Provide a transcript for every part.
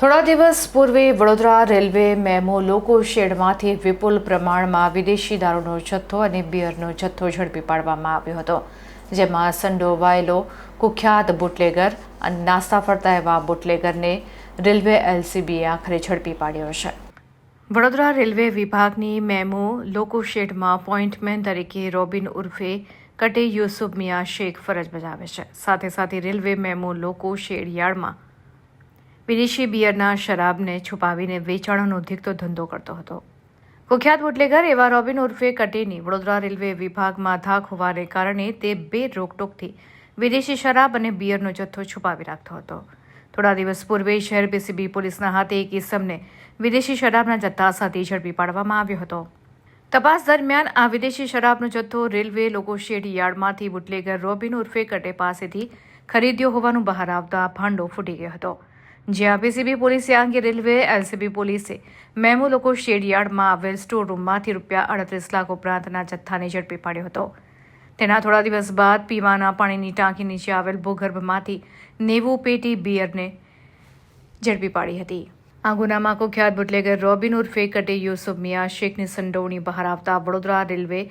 થોડા દિવસ પૂર્વે વડોદરા રેલવે મેમો લોકો શેડમાંથી વિપુલ પ્રમાણમાં વિદેશી દારૂનો જથ્થો અને બિયરનો જથ્થો ઝડપી પાડવામાં આવ્યો હતો, જેમાં સંડોવાયેલો કુખ્યાત બુટલેગર અને નાસ્તા ફરતા એવા બુટલેગરને રેલવે એલસીબીએ આખરે ઝડપી પાડ્યો છે. વડોદરા રેલવે વિભાગની મેમો લોકો શેડમાં પોઇન્ટમેન તરીકે રોબિન ઉર્ફે કટે યુસુફ મિયા શેખ ફરજ બજાવે છે. સાથે સાથે રેલવે મેમો લોકો શેડ યાર્ડમાં વિદેશી બિયરના શરાબને છુપાવીને વેચાણનો ધીકતો ધંધો કરતો હતો. કુખ્યાત બુટલેગર એવા રોબિન ઉર્ફે કટેની વડોદરા રેલવે વિભાગમાં ધાક હોવાને કારણે તે બે રોકટોકથી વિદેશી શરાબ અને બિયરનો જથ્થો છુપાવી રાખતો હતો. થોડા દિવસ પૂર્વે શહેર પીસીબી પોલીસના હાથે એક ઇસમને વિદેશી શરાબના જથ્થા સાથે ઝડપી પાડવામાં આવ્યો હતો. તપાસ દરમિયાન આ વિદેશી શરાબનો જથ્થો રેલવે લોકો શેડ યાર્ડમાંથી બુટલેગર રોબિન ઉર્ફે કટે પાસેથી ખરીદ્યો હોવાનું બહાર આવતા ભાંડો ફૂટી ગયો હતો. જ્યાં પીસીબી પોલીસે આ અંગે રેલવે એલસીબી પોલીસે મેમો લોકો શેડયાર્ડમાં આવેલ સ્ટોર રૂમમાંથી રૂપિયા અડત્રીસ લાખ ઉપરાંતના જથ્થાને ઝડપી પાડ્યો હતો. તેના થોડા દિવસ બાદ પીવાના પાણીની ટાંકી નીચે આવેલ ભૂગર્ભમાંથી નેવું પેટી બિયરને ઝડપી પાડી હતી. આ ગુનામાં કુખ્યાત બુટલેગર રોબિન ઉર્ફે કટે યુસુફ મિયા શેખની સંડોવણી બહાર આવતા વડોદરા રેલવે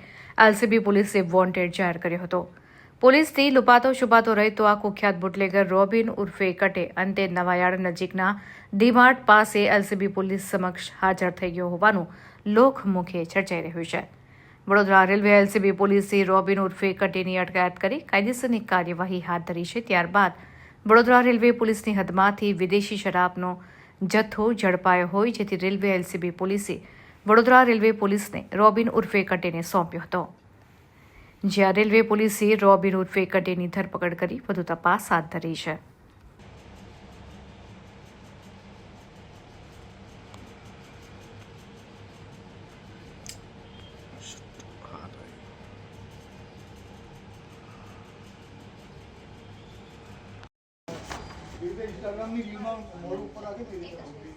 એલસીબી પોલીસે વોન્ટેડ જાહેર કર્યો હતો. પોલીસથી લુપાતો છુપાતો રહેતો આ કુખ્યાત બુટલેગર રોબિન ઉર્ફે કટે. અંતે નવાયાર્ડ નજીકના ડીમાર્ટ પાસે એલસીબી પોલીસ સમક્ષ હાજર થઈ ગયો હોવાનું લોકમુખે ચર્ચાઈ રહ્યું છે. વડોદરા રેલવે એલસીબી પોલીસે રોબિન ઉર્ફે કટેની અટકાયત કરી કાયદેસરની કાર્યવાહી હાથ ધરી છે. ત્યારબાદ વડોદરા રેલવે પોલીસની હદમાંથી વિદેશી શરાબનો જથ્થો ઝડપાયો હોય, જેથી રેલવે એલસીબી પોલીસે વડોદરા રેલવે પોલીસને રોબિન ઉર્ફે કટેને સોંપ્યો હતો. જ્યાં રેલવે પોલીસે રોબિન ઉર્ફે કટેની ધરપકડ કરી વધુ તપાસ હાથ ધરી છે. એટલે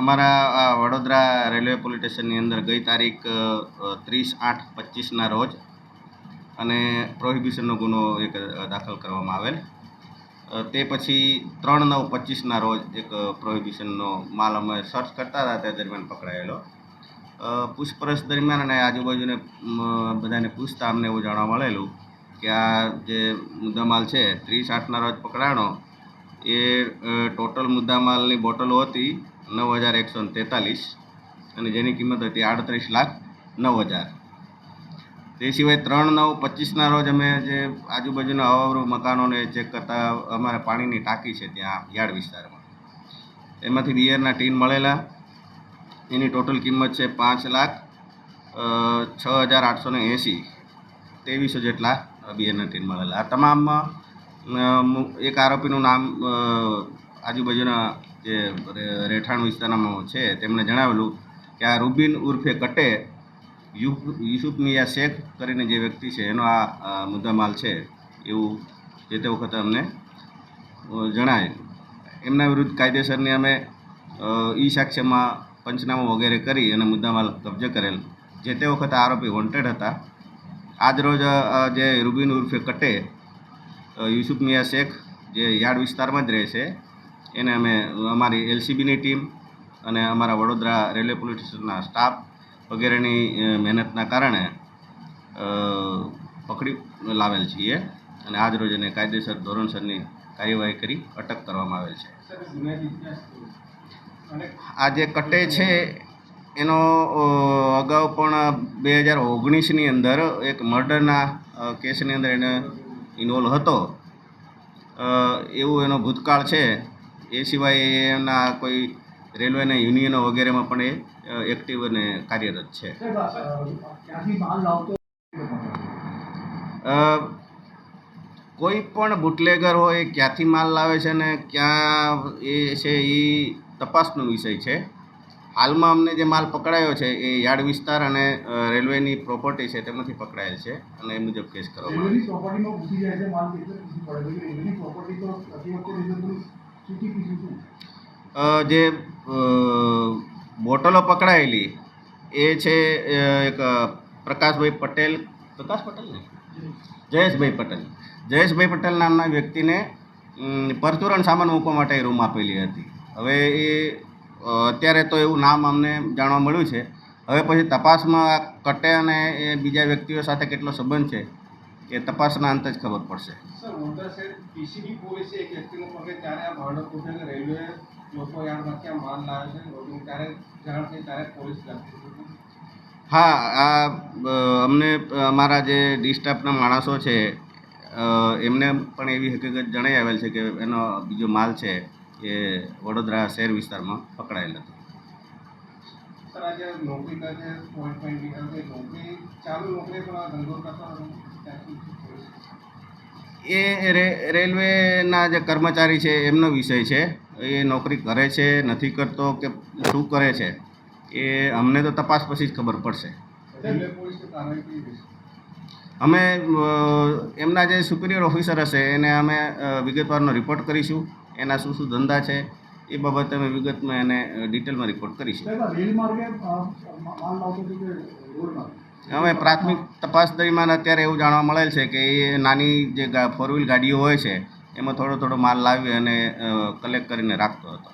અમારા વડોદરા રેલવે પોલીસ સ્ટેશનની અંદર ગઈ તારીખ ત્રીસ આઠ પચીસના રોજ અને પ્રોહિબિશનનો ગુનો એક દાખલ કરવામાં આવેલ. તે પછી ત્રણ નવ પચીસના રોજ એક પ્રોહિબિશનનો માલ અમે સર્ચ કરતા હતા, તે દરમિયાન પકડાયેલો. પૂછપરછ દરમિયાન અને આજુબાજુને બધાને પૂછતા અમને એવું જાણવા મળેલું કે આ જે મુદ્દામાલ છે, ત્રીસ આઠના રોજ પકડાણો, એ ટોટલ મુદ્દામાલની બોટલો હતી નવ હજાર એકસો તેતાલીસ અને જેની કિંમત હતી આડત્રીસ લાખ નવ હજાર. તે સિવાય ત્રણ નવ પચીસના રોજ અમે જે આજુબાજુના અવાવરૂ મકાનોને ચેક કરતા અમારે પાણીની ટાંકી છે ત્યાં યાર્ડ વિસ્તારમાં. એમાંથી બિયરના ટીન મળેલા. એની ટોટલ કિંમત છે પાંચ લાખ છ હજાર આઠસો ને એંસી ત્રેવીસો જેટલા બિયરના ટીન મળેલા. આ તમામમાં એક આરોપીનું નામ આજુબાજુના જે રહેઠાણ વિસ્તારમાં છે, તેમણે જણાવેલું કે આ રૂબિન ઉર્ફે કટે યુસુફ મિયા શેખ કરીને જે વ્યક્તિ છે, એનો આ મુદ્દામાલ છે, એવું જે તે વખતે અમને જણાય એમના વિરુદ્ધ કાયદેસરની અમે ઈ સાક્ષ્યમાં પંચનામા વગેરે કરી અને મુદ્દામાલ કબજે કરેલ. જે તે વખતે આરોપી વોન્ટેડ હતા. આજરોજ જે રૂબિન ઉર્ફે કટે યુસુફ મિયા શેખ જે યાર્ડ વિસ્તારમાં જ રહે છે એને અમે અમારી એલસીબીની ટીમ અને અમારા વડોદરા રેલવે પોલીસ સ્ટેશનના સ્ટાફ વગેરેની મહેનતના કારણે પકડી લાવેલ છીએ અને આજ રોજ એને કાયદેસર ધોરણસરની કાર્યવાહી કરી અટક કરવામાં આવેલ છે. આ જે કટે છે, એનો અગાઉ પણ બે હજાર ઓગણીસની અંદર એક મર્ડરના કેસની અંદર એને ઇન્વોલ્વ હતો. એવું એનો ભૂતકાળ છે. એ સિવાય એના કોઈ રેલવેના યુનિયનો વગેરેમાં પણ એ એક્ટિવ અને કાર્યરત છે. કોઈ પણ બુટલેગર હોય ક્યાંથી માલ લાવે છે ને ક્યાં એ છે એ તપાસનો વિષય છે. હાલમાં અમને જે માલ પકડાયો છે એ યાર્ડ વિસ્તાર અને રેલવેની પ્રોપર્ટી છે તેમાંથી પકડાયેલ છે અને એ મુજબ કેસ કરવામાં જાય છે જે બોટલો પકડાયેલી, એ છે એક પ્રકાશભાઈ પટેલ. પ્રકાશ પટેલ જયેશભાઈ પટેલ. જયેશભાઈ પટેલ નામના વ્યક્તિને પરચુરણ સામાન મૂકવા માટે રૂમ આપેલી હતી. હવે એ અત્યારે તો એવું નામ અમને જાણવા મળ્યું છે. હવે પછી તપાસમાં કટે અને એ બીજા વ્યક્તિઓ સાથે કેટલો સંબંધ છે એ તપાસના અંતે જ ખબર પડશે. હા આ અમને અમારા જે ડિસ્ટાફના માણસો છે એમને પણ એવી હકીકત જણાઈ આવેલ છે કે એનો બીજો માલ છે એ વડોદરા શહેર વિસ્તારમાં પકડાયેલ હતો. સર આજે નોકરી કરે પોઈન્ટ પોઈન્ટ ચાલુ નોકરી પણ ધંધો કરતા એ રેલવેના જે કર્મચારી છે, એમનો વિષય છે. એ નોકરી કરે છે, નથી કરતો કે શું કરે છે, એ અમને તો તપાસ પછી જ ખબર પડશે. અમે એમના જે સુપિરિયર ઓફિસર હશે, એને અમે વિગતવારનો રિપોર્ટ કરીશું. એના શું શું ધંધા છે, એ બાબતે અમે વિગતમાં એને ડિટેલમાં રિપોર્ટ કરીશું. અમે પ્રાથમિક તપાસ દરમિયાન અત્યારે એવું જાણવા મળેલ છે કે એ નાની જે ફોર વ્હીલ ગાડીઓ હોય છે, એમાં થોડો થોડો માલ લાવી અને કલેક્ટ કરીને રાખતો હતો.